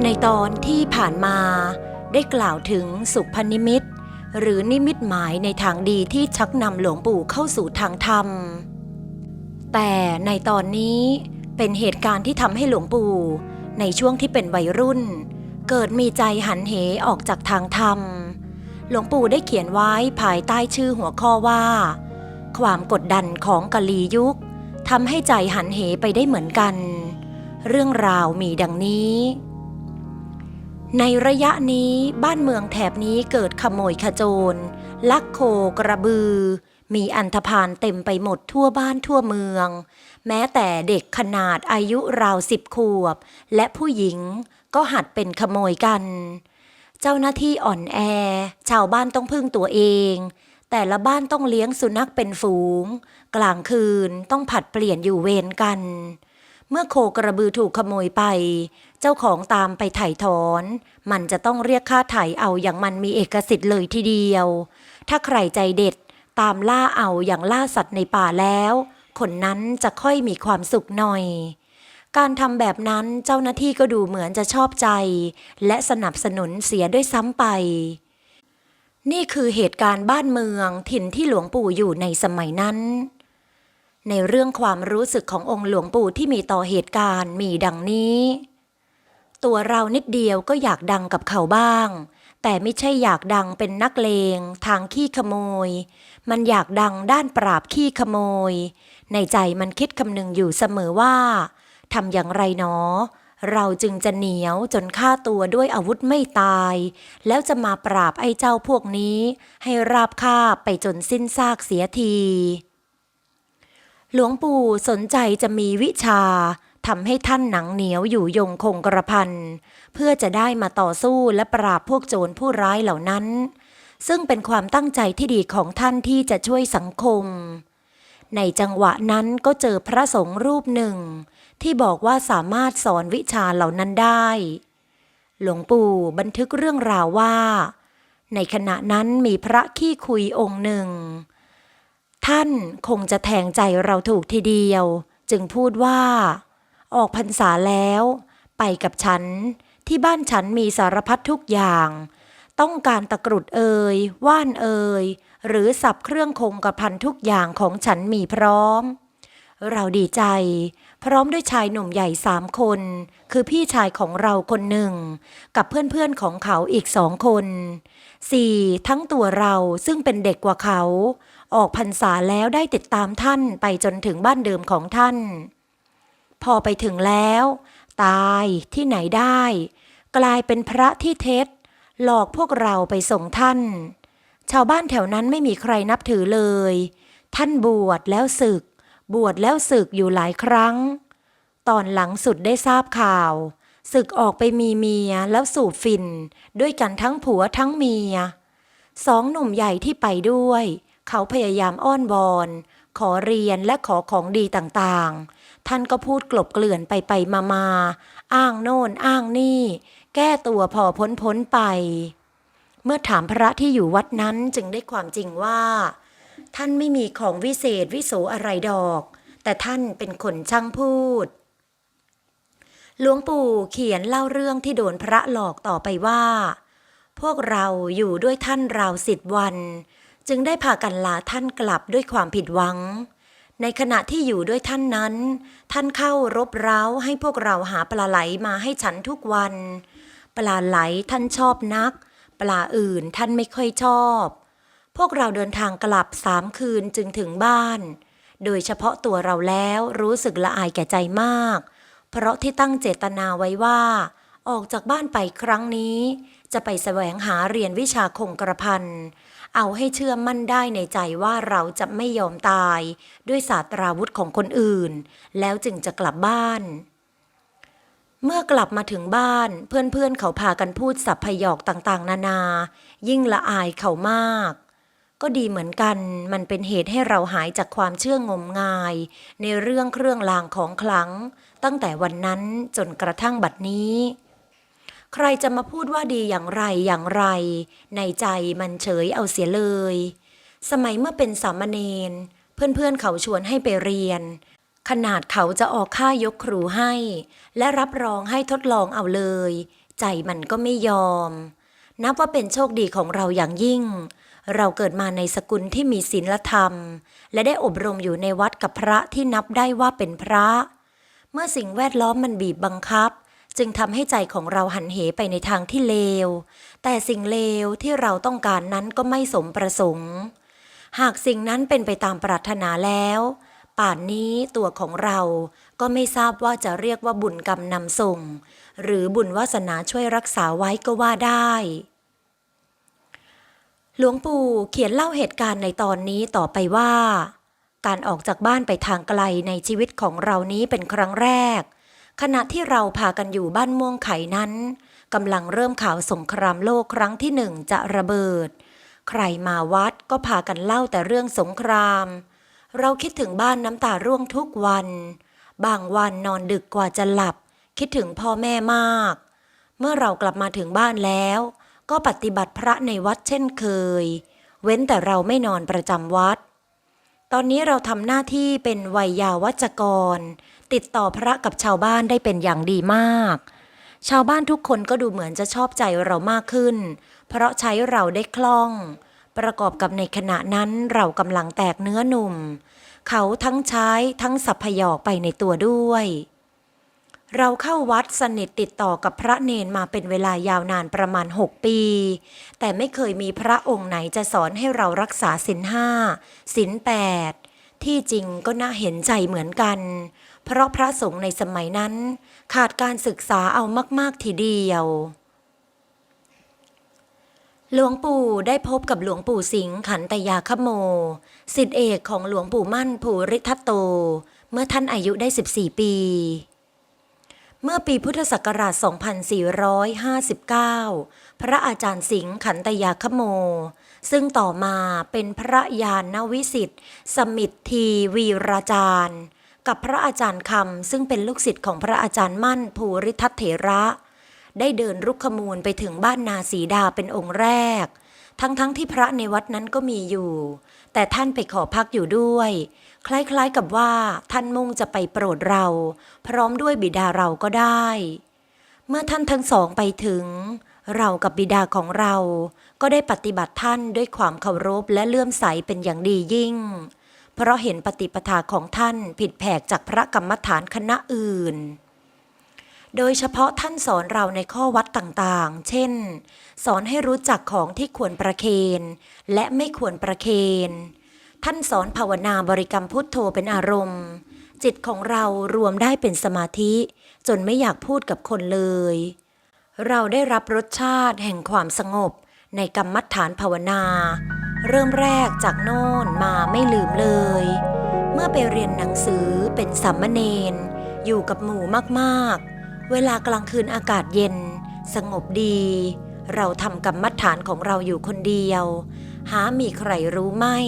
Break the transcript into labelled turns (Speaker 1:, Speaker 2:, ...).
Speaker 1: ในตอนที่ผ่านมาได้กล่าวถึงสุพนิมิตหรือนิมิตหมายในทางดีที่ชักนำหลวงปู่เข้าสู่ทางธรรม แต่ในตอนนี้เป็นเหตุการณ์ที่ทำให้หลวงปู่ ในช่วงที่เป็นวัยรุ่น เกิดมีใจหันเหออกจากทางธรรม หลวงปู่ได้เขียนไว้ภายใต้ชื่อหัวข้อว่า ความกดดันของกะลียุคทำให้ใจหันเหไปได้เหมือนกัน เรื่องราวมีดังนี้ ในระยะนี้บ้านเมืองแถบนี้เกิดขโมยขโจร ลักโคกระบือ มีอันธพาลเต็มไปหมดทั่วบ้านทั่วเมือง แม้แต่เด็กขนาดอายุราวสิบขวบ และผู้หญิงก็หัดเป็นขโมยกัน เจ้าหน้าที่อ่อนแอ ชาวบ้านต้องพึ่งตัวเอง แต่ละบ้านต้องเลี้ยงสุนัขเป็นฝูง กลางคืนต้องผัดเปลี่ยนอยู่เวรกัน เมื่อโคกระบือถูกขโมยไป เจ้าของตามไปไถ่ถอน มันจะต้องเรียกค่าไถ่เอาอย่างมันมีเอกสิทธิ์เลยทีเดียว ถ้าใครใจเด็ดตามล่าเอาอย่างล่าสัตว์ในป่าแล้ว คนนั้นจะค่อยมีความสุขหน่อย การทำแบบนั้นเจ้าหน้าที่ก็ดูเหมือนจะชอบใจ และสนับสนุนเสียด้วยซ้ำไป นี่คือเหตุการณ์บ้านเมืองถิ่นที่หลวงปู่อยู่ในสมัยนั้น ในเรื่องความรู้สึกขององค์หลวงปู่ที่มีต่อเหตุการณ์มีดังนี้ ตัวเรานิดเดียวก็อยากดังกับเขาบ้าง แต่ไม่ใช่อยากดังเป็นนักเลง ทางขี้ขโมย มันอยากดังด้านปราบขี้ขโมย ในใจมันคิดคำนึงอยู่เสมอว่าทำอย่างไรหนอเราจึงจะเหนียวจนฆ่าตัวด้วยอาวุธไม่ตาย แล้วจะมาปราบไอ้เจ้าพวกนี้ ให้ราบคาบไปจนสิ้นซากเสียที หลวงปู่สนใจจะมีวิชาทำให้ท่านหนังเหนียวอยู่ยงคงกระพัน เพื่อจะได้มาต่อสู้และปราบพวกโจรผู้ร้ายเหล่านั้น ซึ่งเป็นความตั้งใจที่ดีของท่านที่จะช่วยสังคม ในจังหวะนั้นก็เจอพระสงฆ์รูปหนึ่ง ที่บอกว่าสามารถสอนวิชาเหล่านั้นได้ หลวงปู่บันทึกเรื่องราวว่า ในขณะนั้นมีพระขี้คุยองค์หนึ่ง ท่านคงจะแทงใจเราถูกทีเดียว จึงพูดว่า ออกพรรษาแล้ว ไปกับฉัน ที่บ้านฉันมีสารพัดทุกอย่าง ต้องการตะกรุดเอ่ยว่านเอ่ยหรือสับเครื่องคงกระพันทุกอย่างของฉันมีพร้อม เราดีใจ พร้อมด้วยชายหนุ่มใหญ่สามคน คือพี่ชายของเราคนหนึ่ง กับเพื่อนๆของเขาอีกสองคนสี่ทั้งตัวเราซึ่งเป็นเด็กกว่าเขา ออกพรรษาแล้วได้ติดตามท่านไปจนถึงบ้านเดิมของท่าน พอไปถึงแล้ว ตายที่ไหนได้ กลายเป็นพระที่เท็จ หลอกพวกเราไปส่งท่าน ชาวบ้านแถวนั้นไม่มีใครนับถือเลย ท่านบวชแล้วศึก บวชแล้วศึกอยู่หลายครั้ง ตอนหลังสุดได้ทราบข่าวศึกออกไปมีเมียแล้วสูบฝิ่นด้วยกันทั้งผัวทั้งเมีย สองหนุ่มใหญ่ที่ไปด้วย เขาพยายามอ้อนวอน ขอเรียนและขอของดีต่างๆ ท่านก็พูดกลบเกลื่อนไปไปมามาอ้างโน่นอ้างนี่ แก้ตัวพอพ้นพ้นไป เมื่อถามพระที่อยู่วัดนั้นจึงได้ความจริงว่า ท่านไม่มีของวิเศษวิโสอะไรดอก แต่ท่านเป็นคนช่างพูดหลวงปู่เขียนเล่าเรื่องที่โดนพระหลอกต่อไปว่า พวกเราอยู่ด้วยท่านราวสิบวัน จึงได้พากันลาท่านกลับด้วยความผิดหวัง ในขณะที่อยู่ด้วยท่านนั้น ท่านเข้ารบเร้าให้พวกเราหาปลาไหลมาให้ฉันทุกวัน ปลาไหลท่านชอบนัก ปลาอื่นท่านไม่ค่อยชอบ พวกเราเดินทางกลับสามคืนจึงถึงบ้าน โดยเฉพาะตัวเราแล้วรู้สึกละอายแก่ใจมาก เพราะที่ตั้งเจตนาไว้ว่า ออกจากบ้านไปครั้งนี้ จะไปแสวงหาเรียนวิชาคงกระพัน เอาให้เชื่อมั่นได้ในใจว่าเราจะไม่ยอมตาย ด้วยศาสตราวุธของคนอื่น แล้วจึงจะกลับบ้าน เมื่อกลับมาถึงบ้าน เพื่อนๆเขาพากันพูดสับพยอกต่างๆ นานา ยิ่งละอายเขามาก ก็ดีเหมือนกัน มันเป็นเหตุให้เราหายจากความเชื่องมงาย ในเรื่องเครื่องรางของขลัง ตั้งแต่วันนั้นจนกระทั่งบัดนี้ ใครจะมาพูดว่าดีอย่างไรอย่างไร ในใจมันเฉยเอาเสียเลย สมัยเมื่อเป็นสามเณรเพื่อนๆเขาชวนให้ไปเรียน ขนาดเขาจะออกค่ายกครูให้ และรับรองให้ทดลองเอาเลย ใจมันก็ไม่ยอม นับว่าเป็นโชคดีของเราอย่างยิ่ง เราเกิดมาในสกุลที่มีศีลธรรม และได้อบรมอยู่ในวัดกับพระที่นับได้ว่าเป็นพระ เมื่อสิ่งแวดล้อมมันบีบบังคับ จึงทำให้ใจของเราหันเหไปในทางที่เลว แต่สิ่งเลวที่เราต้องการนั้นก็ไม่สมประสงค์ หากสิ่งนั้นเป็นไปตามปรารถนาแล้ว ป่านนี้ตัวของเราก็ไม่ทราบว่าจะเรียกว่าบุญกรรมนำส่ง หรือบุญวาสนาช่วยรักษาไว้ก็ว่าได้ หลวงปู่เขียนเล่าเหตุการณ์ในตอนนี้ต่อไปว่า การออกจากบ้านไปทางไกลในชีวิตของเรานี้เป็นครั้งแรก ขณะที่เราพากันอยู่บ้านม่วงไข่นั้นกำลังเริ่มข่าวสงครามโลกครั้งที่หนึ่งจะระเบิด ใครมาวัดก็พากันเล่าแต่เรื่องสงคราม เราคิดถึงบ้านน้ำตาร่วงทุกวัน บางวันนอนดึกกว่าจะหลับ คิดถึงพ่อแม่มาก เมื่อเรากลับมาถึงบ้านแล้ว ก็ปฏิบัติพระในวัดเช่นเคย เว้นแต่เราไม่นอนประจำวัด ตอนนี้เราทำหน้าที่เป็นวัยยาวัจกร ติดต่อพระกับชาวบ้านได้เป็นอย่างดีมาก ชาวบ้านทุกคนก็ดูเหมือนจะชอบใจเรามากขึ้น เพราะใช้เราได้คล่อง ประกอบกับในขณะนั้นเรากำลังแตกเนื้อหนุ่ม เขาทั้งใช้ทั้งสัพพยอกไปในตัวด้วย เราเข้าวัดสนิทติดต่อกับพระเนนมาเป็นเวลายาวนานประมาณ 6 ปี แต่ไม่เคยมีพระองค์ไหนจะสอนให้เรารักษาศีลห้าศีลแปดที่จริงก็น่าเห็นใจเหมือนกัน เพราะพระสงฆ์ในสมัยนั้น ขาดการศึกษาเอามาก ๆ ทีเดียว หลวงปู่ได้พบกับหลวงปู่สิงห์ขันตยาคโม สิทธิเอกของหลวงปู่มั่นภูริทัตโต เมื่อท่านอายุได้ 14 ปี เมื่อปีพุทธศักราช 2459 พระอาจารย์สิงห์ขันตยาคโมซึ่งต่อมาเป็นพระยานวิสิทธิ์ สมิทธีวีราจารย์ กับพระอาจารย์คำซึ่งเป็นลูกศิษย์ของพระอาจารย์มั่นภูริทัตเถระ ได้เดินรุกขมูลไปถึงบ้านนาสีดาเป็นองค์แรก ทั้งๆทที่พระในวัดนั้นก็มีอยู่ แต่ท่านไปขอพักอยู่ด้วย คล้ายๆกับว่าท่านมุ่งจะไปโปรดเรา พร้อมด้วยบิดาเราก็ได้ เมื่อท่านทั้งสองไปถึง เรากับบิดาของเรา ก็ได้ปฏิบัติท่านด้วยความเคารพและเลื่อมใสเป็นอย่างดียิ่ง เพราะเห็นปฏิปทาของท่านผิดแผกจากพระกรรมฐานคณะอื่น โดยเฉพาะท่านสอนเราในข้อวัดต่างๆ เช่น สอนให้รู้จักของที่ควรประเคน และไม่ควรประเคน ท่านสอนภาวนาบริกรรมพุทโธเป็นอารมณ์ จิตของเรารวมได้เป็นสมาธิ จนไม่อยากพูดกับคนเลย เราได้รับรสชาติแห่งความสงบในกรรมฐานภาวนา เริ่มแรกจากโน่นมาไม่ลืมเลย เมื่อไปเรียนหนังสือเป็นสามเณรอยู่กับหมู่มากๆ เวลากลางคืนอากาศเย็น สงบดี เราทำกรรมฐานของเราอยู่คนเดียว หามีใครรู้ไม่